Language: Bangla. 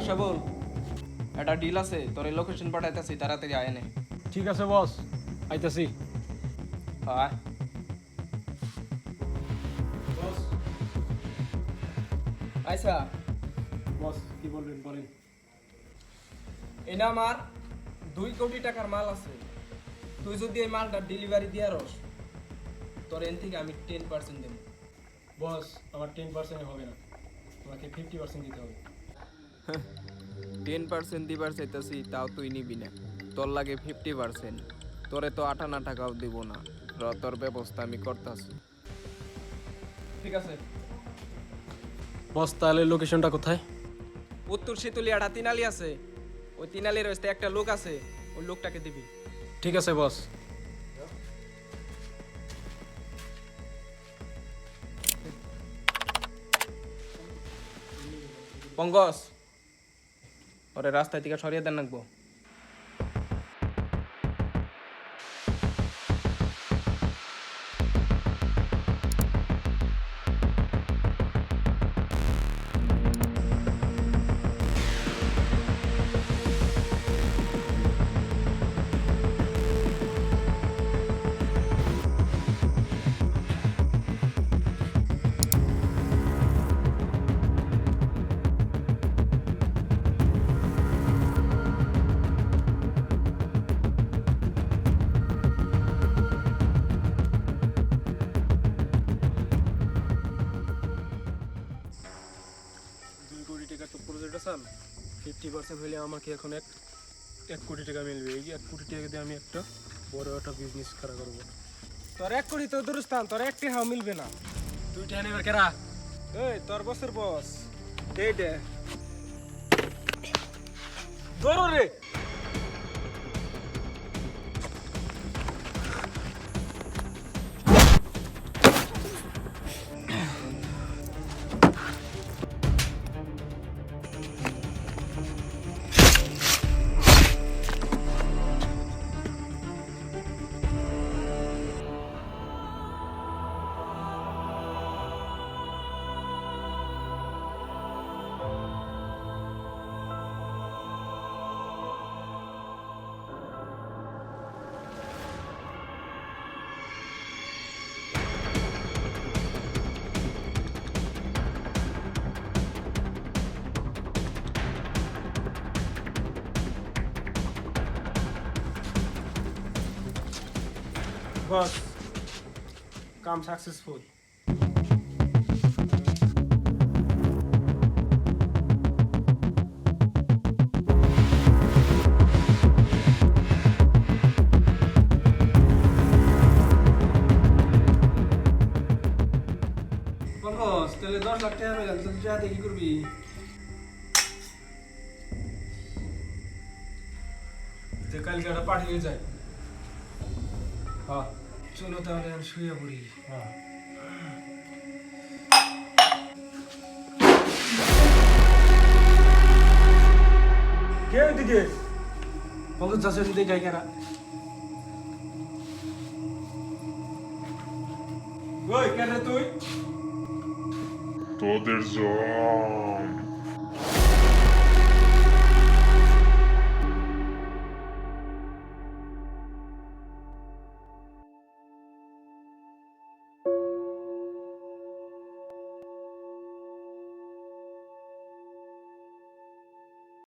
আশা বল। একটা ডিল আছে তোর এই লোকেশন পাঠাইতেছি তাড়াতাড়ি আয় নে। ঠিক আছে বস আইতাছি। আয়। আচ্ছা বস কি বলবেন বলেন। এটা আমার দুই কোটি টাকার মাল আছে। তুই যদি এই মালটা ডেলিভারি দিয়ে রস তোর এন থেকে আমি টেন পার্সেন্ট দেবো। বস আমার টেন পার্সেন্ট হবে না। তোমাকে ফিফটি পার্সেন্ট দিতে হবে। টেন পার্সেন্ট দিবার চাইতেছি তাও তুই নিবি না। তোর লাগে ফিফটি পার্সেন্ট। তোরে তো আটানা টাকাও দিব না। র তোর ব্যবস্থা আমি করতেছি। ঠিক আছে। বস তাহলে লোকেশনটা কোথায়? উত্তর শীতলি একটা তিনালি আছে। ওই তিনালির রাস্তে একটা লোক আছে ওই লোকটাকে দিবি। ঠিক আছে বস। পঙ্কজ ওরে রাস্তায় থেকে সরিয়ে দেন রাখব দুই কোটি টাকা তো প্রজেক্ট আসাম ফিফটি পার্সেন্ট হলে আমাকে এখন এক এক কোটি টাকা মিলবে। এই এক কোটি টাকা দিয়ে আমি একটা বড় একটা বিজনেস খাড়া করব। তোর এক কোটি তোর দুরস্থান তোর একটি হাও মিলবে না। তুই টেনে এবার কেরা? এই তোর বসের বস দে দে। ধরো রে। বস কাম সাকসেসফুল পঙ্কজ তাহলে দশ লাখ টাকা পেলাম তুই টাকা কি করবি যে কালকে একটা পাঠিয়ে যায় হ্যাঁ চলো তাহলে আমি শুয়ে পড়ি হ্যাঁ কে ওইদিকে পঙ্কজ যাচ্ছে দিতে যাই কেনা ওই কেন তুই তোদের জম